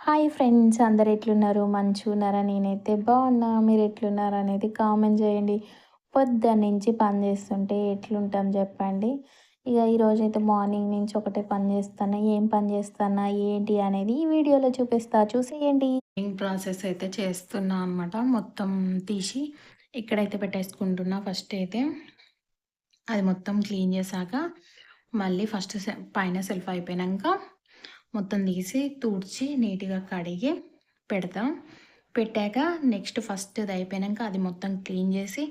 Hi friends అందరు ఎట్లున్నారు? మంచున్నారా నేనైతే బాగున్నా. మీరు ఎట్లున్నారా అనేది కామెంట్ చేయండి. పొద్దున్న నుంచి పని చేస్తుంటే ఎట్లుంటాం చెప్పండి. ఇక ఈరోజు అయితే మార్నింగ్ నుంచి ఒకటే పని చేస్తానా ఏం పని చేస్తానా ఏంటి అనేది ఈ వీడియోలో చూపిస్తా. చూసేయండి. ప్రాసెస్ అయితే చేస్తున్నా అనమాట మొత్తం తీసి ఇక్కడైతే పెట్టేసుకుంటున్నా. ఫస్ట్ అయితే అది మొత్తం క్లీన్ చేశాక మళ్ళీ ఫస్ట్ పైన సెల్ఫ్ అయిపోయాక మొత్తం తీసి తుడిచి నీట్గా కడిగి పెడతాం. పెట్టాక నెక్స్ట్ ఫస్ట్ అది అయిపోయాక అది మొత్తం క్లీన్ చేసి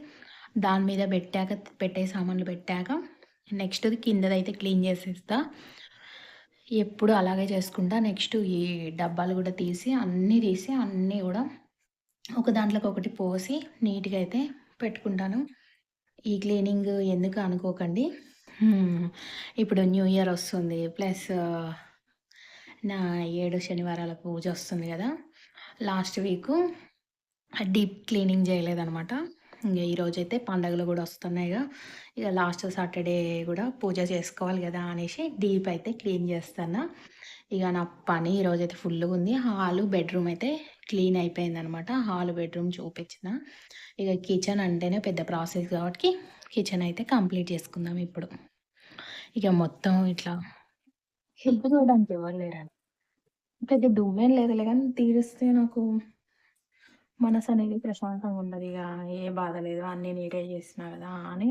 దాని మీద పెట్టాక పెట్టే సామాన్లు పెట్టాక నెక్స్ట్ది కిందదైతే క్లీన్ చేసేస్తా. ఎప్పుడు అలాగే చేసుకుంటా. నెక్స్ట్ ఈ డబ్బాలు కూడా తీసి అన్నీ తీసి అన్నీ కూడా ఒక దాంట్లోకి ఒకటి పోసి నీట్గా అయితే పెట్టుకుంటాను. ఈ క్లీనింగ్ ఎందుకు అనుకోకండి. ఇప్పుడు న్యూ ఇయర్ వస్తుంది. ప్లస్ నా ఏడు శనివారాల పూజ వస్తుంది కదా. లాస్ట్ వీకు డీప్ క్లీనింగ్ చేయలేదనమాట ఇంకా ఈరోజు అయితే పండగలు కూడా వస్తున్నాయిగా ఇక లాస్ట్ సాటర్డే కూడా పూజ చేసుకోవాలి కదా అనేసి డీప్ అయితే క్లీన్ చేస్తాను ఇక నా పని ఈరోజు అయితే ఫుల్గా ఉంది. హాలు బెడ్రూమ్ అయితే క్లీన్ అయిపోయింది అనమాట హాల్ బెడ్రూమ్ చూపించిన. ఇక కిచెన్ అంటేనే పెద్ద ప్రాసెస్ కాబట్టి కిచెన్ అయితే కంప్లీట్ చేసుకుందాం ఇప్పుడు. ఇక మొత్తం ఇట్లా హెల్ప్ చూడడానికి ఎవరు లేరని పెద్ద డూమేం లేదులే కానీ తీరిస్తే నాకు మనసు అనేది ప్రశాంతంగా ఉండదు. ఇక ఏ బాధ లేదు. అన్నీ నీటే చేసినా కదా అని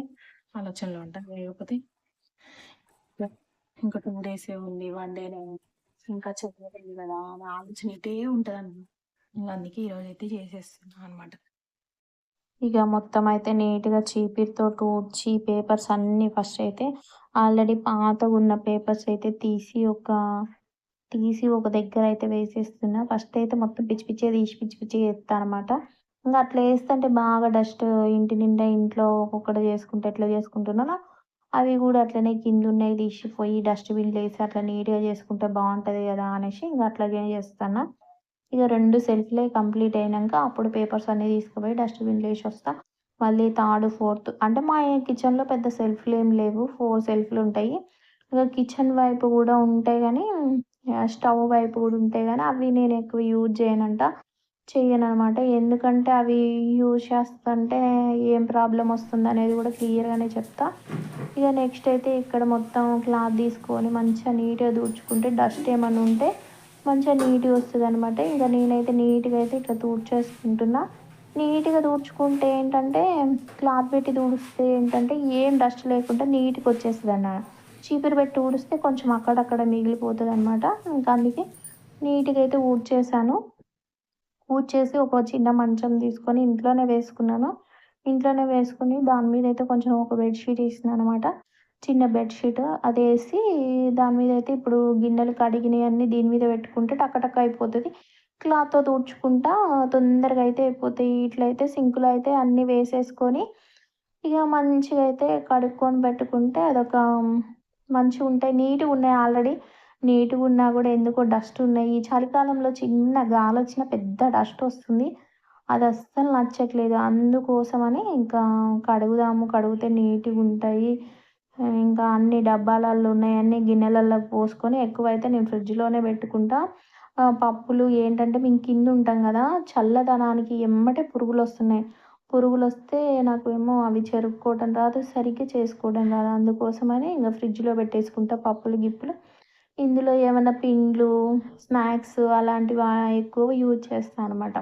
ఆలోచనలో ఉంటాను లేకపోతే ఇంకా టూ డేసే ఉంది వన్ డేనే ఇంకా చదవలేదు కదా అని ఆలోచన ఇటే ఉంటుంది అన్నమాట అందుకే ఈరోజు అయితే చేసేస్తున్నాను అనమాట ఇక మొత్తం అయితే నీట్గా చీపిరితో ఊడ్చి పేపర్స్ అన్నీ ఫస్ట్ అయితే ఆల్రెడీ పాతగా ఉన్న పేపర్స్ అయితే తీసి ఒక తీసి ఒక దగ్గర అయితే వేసేస్తున్నా. ఫస్ట్ అయితే మొత్తం పిచ్చి పిచ్చిగా తీసి పిచ్చి పిచ్చిగా వేస్తాను అనమాట ఇంకా అట్లా వేస్తుంటే బాగా డస్ట్ ఇంటి నిండా ఇంట్లో ఒక్కొక్కటి చేసుకుంటే ఎట్లా చేసుకుంటున్నానో అవి కూడా అట్లనే కింద ఉన్నాయి తీసిపోయి డస్ట్బిన్లు వేసి అట్లా నీట్గా చేసుకుంటే బాగుంటుంది కదా అనేసి ఇంకా అట్లాగే చేస్తాను ఇక రెండు సెల్ఫ్లే కంప్లీట్ అయినాక అప్పుడు పేపర్స్ అన్నీ తీసుకుపోయి డస్ట్బిన్లో వేసి వస్తా. మళ్ళీ థర్డ్ ఫోర్త్ అంటే మా కిచెన్లో పెద్ద సెల్ఫ్లు ఏం లేవు. ఫోర్ సెల్ఫ్లు ఉంటాయి. ఇక కిచెన్ వైపు కూడా ఉంటాయి కానీ స్టవ్ వైపు కూడా ఉంటాయి కానీ అవి నేను ఎక్కువ యూజ్ చేయనంట. చేయను అనమాట ఎందుకంటే అవి యూజ్ చేస్తుంటే ఏం ప్రాబ్లం వస్తుంది అనేది కూడా క్లియర్గానే చెప్తా. ఇక నెక్స్ట్ అయితే ఇక్కడ మొత్తం క్లాత్ తీసుకొని మంచిగా నీట్గా దూడ్చుకుంటే డస్ట్ ఏమైనా ఉంటే మంచిగా నీట్గా వస్తుంది అనమాట ఇంకా నేనైతే నీట్గా అయితే ఇట్లా తుడిచేసుకుంటున్నా. నీట్గా తుడుచుకుంటే ఏంటంటే క్లాత్ పెట్టి తుడిస్తే ఏంటంటే ఏం డస్ట్ లేకుండా నీట్గా వచ్చేస్తుంది అన్న చీపురు పెట్టి ఊడిస్తే కొంచెం అక్కడక్కడ మిగిలిపోతుంది అనమాట ఇంకా అందుకే నీట్గా అయితే ఊడ్చేసాను. ఊడ్చేసి ఒక చిన్న మంచం తీసుకొని ఇంట్లోనే వేసుకున్నాను. ఇంట్లోనే వేసుకుని దాని మీద అయితే కొంచెం ఒక బెడ్షీట్ వేసిన అనమాట చిన్న బెడ్షీట్ అది వేసి దాని మీద అయితే ఇప్పుడు గిన్నెలు కడిగినవన్నీ దీని మీద పెట్టుకుంటే టక్కటక్క అయిపోతుంది. క్లాత్తో తుడుచుకుంటా తొందరగా అయితే అయిపోతాయి. ఇట్లయితే సింకులో అయితే అన్నీ వేసేసుకొని ఇక మంచిగా అయితే కడుక్కొని పెట్టుకుంటే అదొక మంచిగా ఉంటాయి. నీట్గా ఉన్నాయి ఆల్రెడీ నీట్గా ఉన్నా కూడా ఎందుకో డస్ట్ ఉన్నాయి. ఈ చలికాలంలో చిన్న గాలి వచ్చిన పెద్ద డస్ట్ వస్తుంది. అది అస్సలు నచ్చట్లేదు. అందుకోసమని ఇంకా కడుగుదాము. కడిగితే నీట్గా ఉంటాయి. ఇంకా అన్ని డబ్బాలలో ఉన్నాయి అన్ని గిన్నెలలో పోసుకొని ఎక్కువైతే నేను ఫ్రిడ్జ్లోనే పెట్టుకుంటా. పప్పులు ఏంటంటే మేము కింద ఉంటాం కదా చల్లదనానికి ఎమ్మటే పురుగులు వస్తున్నాయి పురుగులు వస్తే నాకు ఏమో అవి చెరుక్కోవటం రాదు సరిగ్గా చేసుకోవడం రాదు. అందుకోసమని ఇంకా ఫ్రిడ్జ్లో పెట్టేసుకుంటా పప్పులు గిప్పులు. ఇందులో ఏమైనా పిండ్లు స్నాక్స్ అలాంటివి ఎక్కువ యూజ్ చేస్తాను అనమాట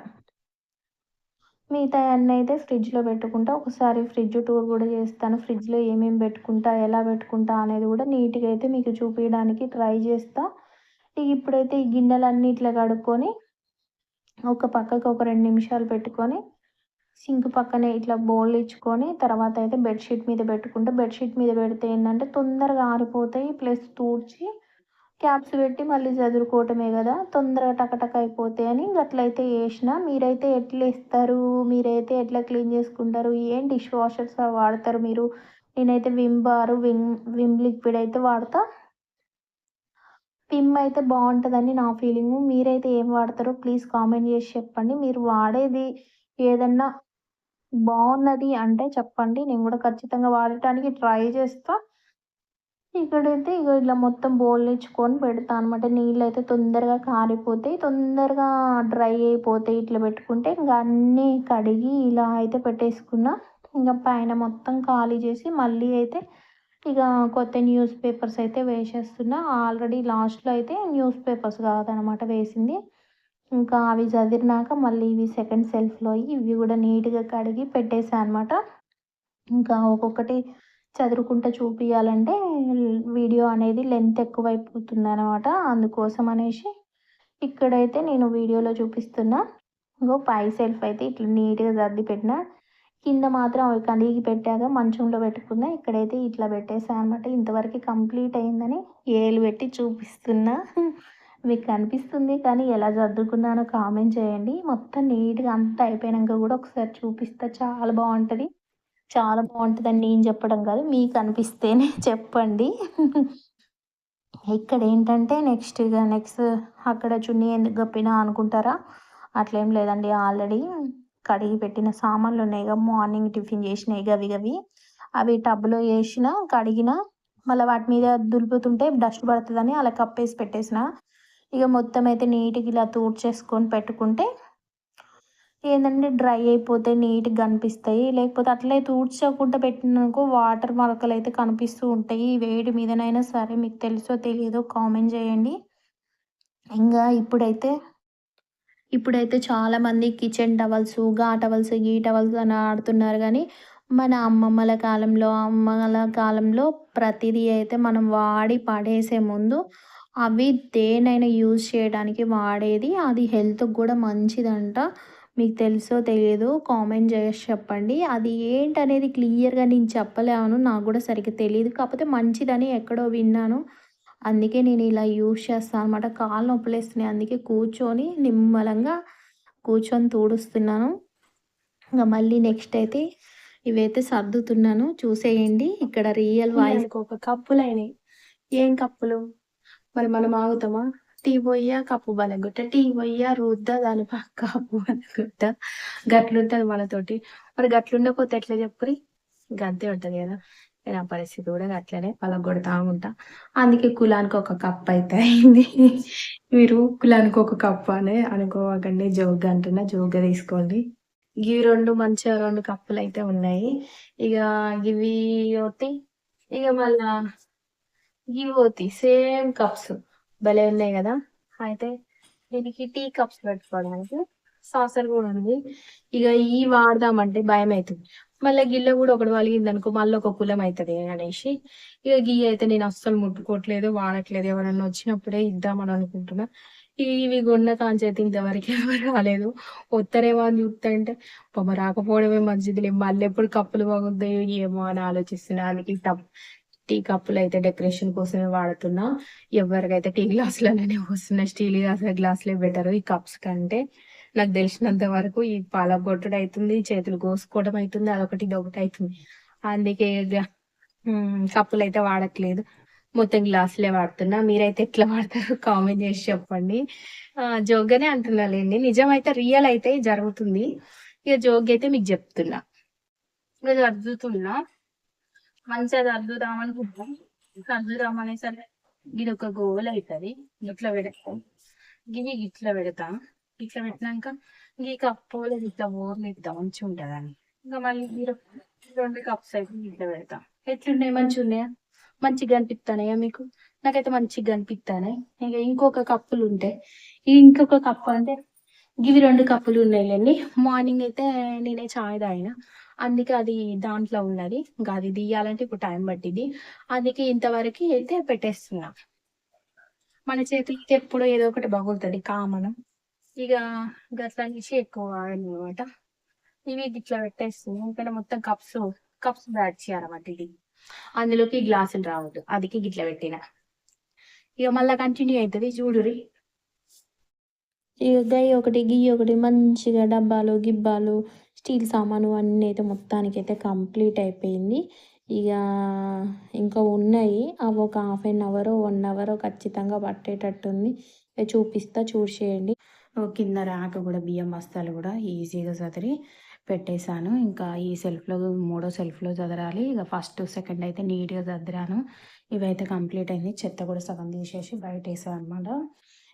మిగతా అన్నీ అయితే ఫ్రిడ్జ్లో పెట్టుకుంటా. ఒకసారి ఫ్రిడ్జ్ టూర్ కూడా చేస్తాను. ఫ్రిడ్జ్లో ఏమేమి పెట్టుకుంటా ఎలా పెట్టుకుంటా అనేది కూడా నీట్గా అయితే మీకు చూపించడానికి ట్రై చేస్తా. ఇప్పుడైతే ఈ గిన్నెలన్నీ ఇట్లా కడుక్కొని ఒక పక్కకు ఒక రెండు నిమిషాలు పెట్టుకొని సింక్ పక్కనే ఇట్లా బౌల్ ఇచ్చుకొని తర్వాత అయితే బెడ్షీట్ మీద పెట్టుకుంటే. బెడ్షీట్ మీద పెడితే ఏంటంటే తొందరగా ఆరిపోతాయి. ప్లస్ తూడ్చి క్యాప్స్ పెట్టి మళ్ళీ చదువుకోవటమే కదా. తొందరగా టకటక అయిపోతాయి అని అట్లయితే వేసిన మీరైతే ఎట్లా ఇస్తారు? మీరైతే ఎట్లా క్లీన్ చేసుకుంటారు? ఏం డిష్ వాషర్స్ వాడతారు మీరు? నేనైతే Vim bar Vim Vim liquid అయితే వాడతా. విమ్ అయితే బాగుంటుందని నా ఫీలింగ్. మీరైతే ఏం వాడతారో ప్లీజ్ కామెంట్ చేసి చెప్పండి. మీరు వాడేది ఏదన్నా బాగున్నది అంటే చెప్పండి. నేను కూడా ఖచ్చితంగా వాడటానికి ట్రై చేస్తా. ఇక్కడైతే ఇక ఇట్లా మొత్తం బౌల్ ఇచ్చుకొని పెడతా అనమాట నీళ్ళు అయితే తొందరగా కారిపోతాయి తొందరగా డ్రై అయిపోతాయి ఇట్లా పెట్టుకుంటే. ఇంకా అన్నీ కడిగి ఇలా అయితే పెట్టేసుకున్నా. ఇంకా పైన మొత్తం ఖాళీ చేసి మళ్ళీ అయితే ఇక కొత్త న్యూస్ పేపర్స్ అయితే వేసేస్తున్నా. ఆల్రెడీ లాస్ట్లో అయితే న్యూస్ పేపర్స్ కాదనమాట వేసింది. ఇంకా అవి చదివినాక మళ్ళీ ఇవి సెకండ్ సెల్ఫ్లో ఇవి కూడా నీట్గా కడిగి పెట్టేసా అనమాట ఇంకా ఒక్కొక్కటి చదువుకుంటూ చూపించాలంటే వీడియో అనేది లెంత్ ఎక్కువైపోతుంది అనమాట అందుకోసం అనేసి ఇక్కడైతే నేను వీడియోలో చూపిస్తున్నా. ఇంకో పై సెల్ఫ్ అయితే ఇట్లా నీట్గా సర్ది పెట్టిన. కింద మాత్రం అవి కడిగి పెట్టాక మంచంలో పెట్టుకున్నా. ఇక్కడైతే ఇట్లా పెట్టేసా అనమాట ఇంతవరకు కంప్లీట్ అయిందని ఏలు పెట్టి చూపిస్తున్నా. మీకు కనిపిస్తుంది కానీ ఎలా సర్దుకున్నానో కామెంట్ చేయండి. మొత్తం నీట్గా అంతా అయిపోయాక కూడా ఒకసారి చూపిస్తా. చాలా బాగుంటుంది. చాలా బాగుంటుందని నేను చెప్పడం కాదు మీకు అనిపిస్తేనే చెప్పండి. ఇక్కడ ఏంటంటే నెక్స్ట్ ఇక నెక్స్ట్ అక్కడ చున్నీ ఎందుకు గప్పినా అనుకుంటారా? అట్లేం లేదండి ఆల్రెడీ కడిగి పెట్టిన సామాన్లు ఉన్నాయి కదా మార్నింగ్ టిఫిన్ చేసినాయి గవి గవి అవి టబ్లో వేసిన కడిగిన మళ్ళీ వాటి మీద దులుపుతుంటే డస్ట్ పడుతుందని అలా కప్పేసి పెట్టేసిన. ఇక మొత్తం అయితే నీట్గా ఇలా తూడ్చేసుకొని పెట్టుకుంటే ఏంటంటే డ్రై అయిపోతే నీట్గా కనిపిస్తాయి లేకపోతే అట్లే తూడ్చకుండా పెట్టినాకో వాటర్ మరకలు అయితే కనిపిస్తూ ఉంటాయి. వేడి మీదనైనా సరే మీకు తెలుసో తెలియదో కామెంట్ చేయండి. ఇంకా ఇప్పుడైతే ఇప్పుడైతే చాలామంది కిచెన్ టవల్స్గా టవల్స్ ఈ టవల్స్ అని ఆడుతున్నారు. కానీ మన అమ్మమ్మల కాలంలో అమ్మల కాలంలో ప్రతిదీ అయితే మనం వాడి పడేసే ముందు అవి దేనైనా యూజ్ చేయడానికి వాడేది. అది హెల్త్కి కూడా మంచిదంట. మీకు తెలుసో తెలియదో కామెంట్ చేసి చెప్పండి. అది ఏంటనేది క్లియర్గా నేను చెప్పలేను నాకు కూడా సరిగ్గా తెలియదు కాకపోతే మంచిదని ఎక్కడో విన్నాను. అందుకే నేను ఇలా యూజ్ చేస్తాను అనమాట కాళ్ళు నొప్పులేస్తున్నాయి అందుకే కూర్చొని నిమ్మలంగా కూర్చొని తూడుస్తున్నాను. ఇంకా మళ్ళీ నెక్స్ట్ అయితే ఇవైతే సర్దుతున్నాను. చూసేయండి ఇక్కడ రియల్ వాయిస్ ఒక కప్పులు అయినాయి ఏం కప్పులు? మరి మనం ఆగుతామా? టీ పోయ్యా కప్పు బలగొట్ట. టీ పోయ్యా రుద్ద దాని పక్క కప్పు బలగొట్ట. గట్లుంటది మనతోటి. మరి గట్లుండకపోతే ఎట్లా చెప్పుకుని గంతే ఉంటది కదా. నా పరిస్థితి కూడా అట్లనే పలగొడతా ఉంటా. అందుకే కులానికి ఒక కప్ అయితే అయింది. మీరు కులానికి ఒక కప్పు అనే అనుకోకండి జోగ్గా అంటున్నా జోగ్గా తీసుకోండి. ఇవి రెండు మంచిగా రెండు కప్పులు అయితే ఉన్నాయి. ఇక ఇవి పోతే ఇక మళ్ళా ఇవి పోతాయి సేమ్ కప్స్. భలే ఉన్నాయి కదా. అయితే దీనికి టీ కప్స్ పెట్టుకోవడానికి సాసర్ కూడా ఉంది. ఇక ఈ వాడదామంటే భయం అవుతుంది మళ్ళీ గిల్ల కూడా ఒకటి వలిగింది అనుకో మళ్ళీ ఒక కులం అవుతుంది అనేసి. ఇక గీ అయితే నేను అస్సలు ముట్టుకోవట్లేదు వాడట్లేదు. ఎవరన్నా వచ్చినప్పుడే ఇద్దామని అనుకుంటున్నా. ఇవి కొన్న కాంచేతి ఇంతవరకు ఎవరు రాలేదు. వస్తారేమో అని చూస్తుంటే పాప రాకపోవడమే మంచిది మళ్ళీ ఎప్పుడు కప్పులు బాగుంటాయో ఏమో అని ఆలోచిస్తున్నా అందుకే టీ కప్పులు అయితే డెకరేషన్ కోసమే వాడుతున్నా. ఎవరికైతే టీ గ్లాసులనే వస్తున్నాయి స్టీల్ గ్లాసులే బెటర్ ఈ కప్స్ కంటే. నాకు తెలిసినంత వరకు ఈ పాల కొట్టుడు అవుతుంది చేతులు కోసుకోవడం అవుతుంది అదొకటి ఇది ఒకటి అవుతుంది అందుకే ఇక, కప్పులు అయితే వాడట్లేదు. మొత్తం గ్లాసులే వాడుతున్నా. మీరైతే ఎట్లా వాడతారు కామెంట్ చేసి చెప్పండి. జోగ్గానే అంటున్నాలేండి నిజం అయితే రియల్ అయితే జరుగుతుంది. ఇక జోగ్ అయితే మీకు చెప్తున్నా. ఇక జరుగుతున్నా. మంచిగా సర్దుదాం అనుకుంటాం సర్దుదాం అనేసరికి ఇది ఒక గోల్ అవుతుంది ఇట్లా పెడతాం గివి ఇట్లా పెడతాం. ఇట్లా పెట్టినాక ఈ కప్పు ఇట్లా ఊర్లు ఇద్దాం. మంచిగా ఉంటుందని. ఇంకా మళ్ళీ మీరు రెండు కప్స్ అయితే ఇట్లా పెడతాం. ఎట్లున్నాయి? మంచిగా ఉన్నాయా మంచిగా కనిపిస్తానయా మీకు? నాకైతే మంచిగా అనిపిస్తానే ఇంకా ఇంకొక కప్పులు ఉంటాయి ఇంకొక కప్పు అంటే ఇవి రెండు కప్పులు ఉన్నాయిలేండి. మార్నింగ్ అయితే నేనే చాయ్ తాగిన. అందుకే అది దాంట్లో ఉన్నది. ఇంకా అది తీయాలంటే ఇప్పుడు టైం పట్టింది. అందుకే ఇంతవరకు అయితే పెట్టేస్తున్నా. మన చేతులకి ఎప్పుడో ఏదో ఒకటి బాగుంటుంది కామన్. ఇక గట్ల నుంచి ఎక్కువ అనమాట ఇవి ఇట్లా పెట్టేస్తుంది ఎందుకంటే మొత్తం కప్స్ కప్స్ బ్యాడ్ చేయాలన్నమాట ఇది. అందులోకి గ్లాసులు రావద్దు. అదికి గిట్ల పెట్టిన. ఇక మళ్ళీ కంటిన్యూ అవుతుంది. చూడురి ఇక గై ఒకటి గీ ఒకటి మంచిగా డబ్బాలు గిబ్బాలు స్టీల్ సామాను అన్నీ అయితే మొత్తానికి అయితే కంప్లీట్ అయిపోయింది. ఇక ఇంకా ఉన్నాయి. అవి ఒక half an hour one hour ఖచ్చితంగా పట్టేటట్టుంది. చూపిస్తా చూసేయండి కింద ర్యాక్ కూడా బియ్యం బస్తాలు కూడా ఈజీగా చదిరి పెట్టేశాను. ఇంకా ఈ సెల్ఫ్లో మూడో సెల్ఫ్లో చదరాలి. ఇక ఫస్ట్ సెకండ్ అయితే నీట్గా చదిరాను. ఇవైతే కంప్లీట్ అయింది. చెత్త కూడా సగం తీసేసి బయట వేసాను అనమాట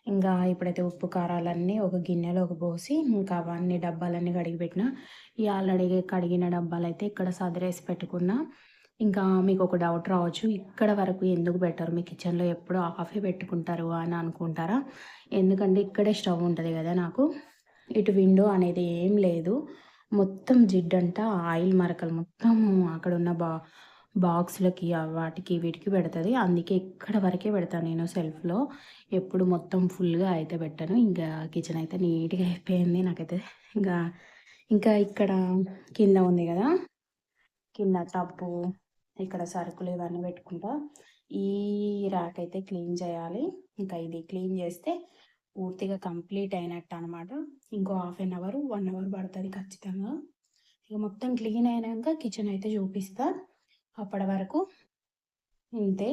ఇంకా ఇప్పుడైతే ఉప్పు కారాలన్నీ ఒక గిన్నెలో ఒక పోసి ఇంకా అవన్నీ డబ్బాలన్నీ కడిగి పెట్టిన. ఈ ఆల్రెడీ కడిగిన డబ్బాలు అయితే ఇక్కడ సదిరేసి పెట్టుకున్నా. ఇంకా మీకు ఒక డౌట్ రావచ్చు ఇక్కడ వరకు ఎందుకు పెట్టరు? మీ కిచెన్లో ఎప్పుడు ఆఫే పెట్టుకుంటారు అని అనుకుంటారా? ఎందుకంటే ఇక్కడే స్టవ్ ఉంటుంది కదా నాకు. ఇటు విండో అనేది ఏం లేదు. మొత్తం జిడ్డంట ఆయిల్ మరకలు. మొత్తం అక్కడ ఉన్న బా బాక్స్లకి వాటికి వీటికి పెడుతుంది. అందుకే ఇక్కడ వరకే పెడతాను నేను సెల్ఫ్లో. ఎప్పుడు మొత్తం ఫుల్గా అయితే పెట్టాను. ఇంకా కిచెన్ అయితే నీట్గా అయిపోయింది నాకైతే. ఇంకా ఇంకా ఇక్కడ కింద ఉంది కదా? కింద టప్పు ఇక్కడ సరుకులు ఇవన్నీ పెట్టుకుంటా. ఈ ర్యాక్ అయితే క్లీన్ చేయాలి. ఇంకా ఇది క్లీన్ చేస్తే పూర్తిగా కంప్లీట్ అయినట్టు అనమాట ఇంకో half an hour one hour పడుతుంది ఖచ్చితంగా. ఇక మొత్తం క్లీన్ అయినాక కిచెన్ అయితే చూపిస్తా. అప్పటి వరకు ఇంతే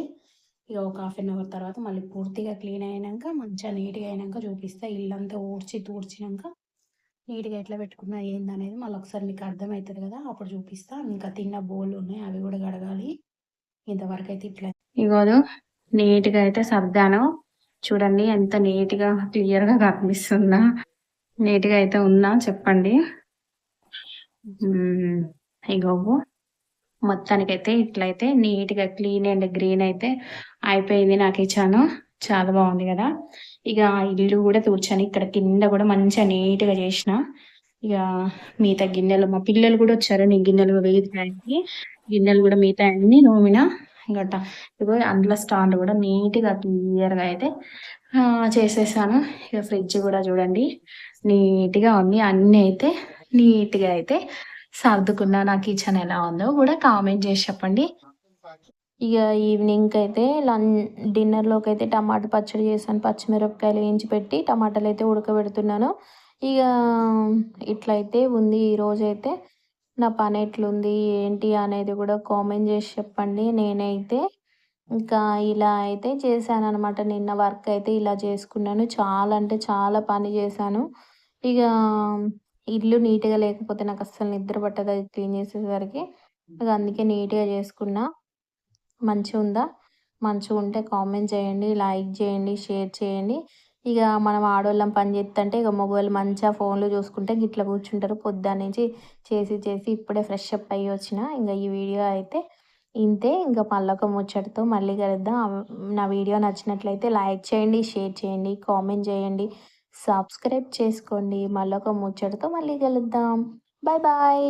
ఇక ఒక హాఫ్ అన్ అవర్ తర్వాత మళ్ళీ పూర్తిగా క్లీన్ అయినాక మంచిగా నీట్గా అయినాక చూపిస్తా. ఇల్లంతా ఊడ్చి తూడ్చినాక నీట్గా ఎట్లా పెట్టుకున్నా ఏందనేది మళ్ళీ ఒకసారి మీకు అర్థమవుతుంది కదా అప్పుడు చూపిస్తా. ఇంకా తిన్న బోళ్ళు ఉన్నాయి అవి కూడా కడగాలి. ఇంతవరకు అయితే ఇట్లా ఇగోదు నీట్గా అయితే సర్దాను. చూడండి ఎంత నీట్గా క్లియర్గా కనిపిస్తుందా. నీట్గా అయితే ఉన్నా చెప్పండి. ఇగో మొత్తానికైతే ఇట్లయితే నీట్గా క్లీన్ అండ్ గ్రీన్ అయితే అయిపోయింది నాకు ఇచ్చాను చాలా బాగుంది కదా. ఇక ఇల్లు కూడా తూర్చాను. ఇక్కడ కింద కూడా మంచిగా నీట్గా చేసిన. ఇక మిగతా గిన్నెలు మా పిల్లలు కూడా వచ్చారు. నేను గిన్నెలు వేయడానికి గిన్నెలు కూడా మిగతా అన్ని నూమిన. ఇంకా ఇగో అందులో స్టాండ్ కూడా నీట్గా క్లియర్గా అయితే చేసేసాను. ఇక ఫ్రిడ్జ్ కూడా చూడండి. నీట్గా ఉంది. అన్నీ అయితే నీట్గా అయితే సర్దుకున్నా నా కిచెన్ ఎలా ఉందో కూడా కామెంట్ చేసి చెప్పండి. ఇక ఈవినింగ్ అయితే లన్ డిన్నర్లోకి అయితే టమాటా పచ్చడి చేశాను. పచ్చిమిరపకాయలు వేయించి పెట్టి టమాటాలు అయితే ఉడకబెడుతున్నాను. ఇక ఇట్లయితే ఉంది ఈరోజు అయితే. నా పని ఎట్లుంది ఏంటి అనేది కూడా కామెంట్ చేసి చెప్పండి. నేనైతే ఇంకా ఇలా అయితే చేశాను అనమాట నిన్న వర్క్ అయితే ఇలా చేసుకున్నాను. చాలా అంటే చాలా పని చేశాను. ఇక ఇల్లు నీట్గా లేకపోతే నాకు అస్సలు నిద్ర పట్టదు అది క్లీన్ చేసేసరికి. ఇక అందుకే నీట్గా చేసుకున్నా. మంచిగా ఉందా? మంచిగా ఉంటే కామెంట్ చేయండి లైక్ చేయండి షేర్ చేయండి. ఇక మనం ఆడవాళ్ళం పని చేస్తుంటే ఇక మొబైల్ మంచిగా ఫోన్లో చూసుకుంటే గిట్ల కూర్చుంటారు. పొద్దున్న నుంచి చేసి చేసి ఇప్పుడే ఫ్రెష్ అప్ అయ్యి వచ్చిన ఇంకా ఈ వీడియో అయితే ఇంతే. ఇంకా పళ్ళొక ముచ్చటతో మళ్ళీ కలుద్దాం. నా వీడియో నచ్చినట్లయితే లైక్ చేయండి షేర్ చేయండి కామెంట్ చేయండి. సబ్స్క్రైబ్ చేసుకోండి. మళ్ళొక ముచ్చటతో మళ్ళీ కలుద్దాం. Bye bye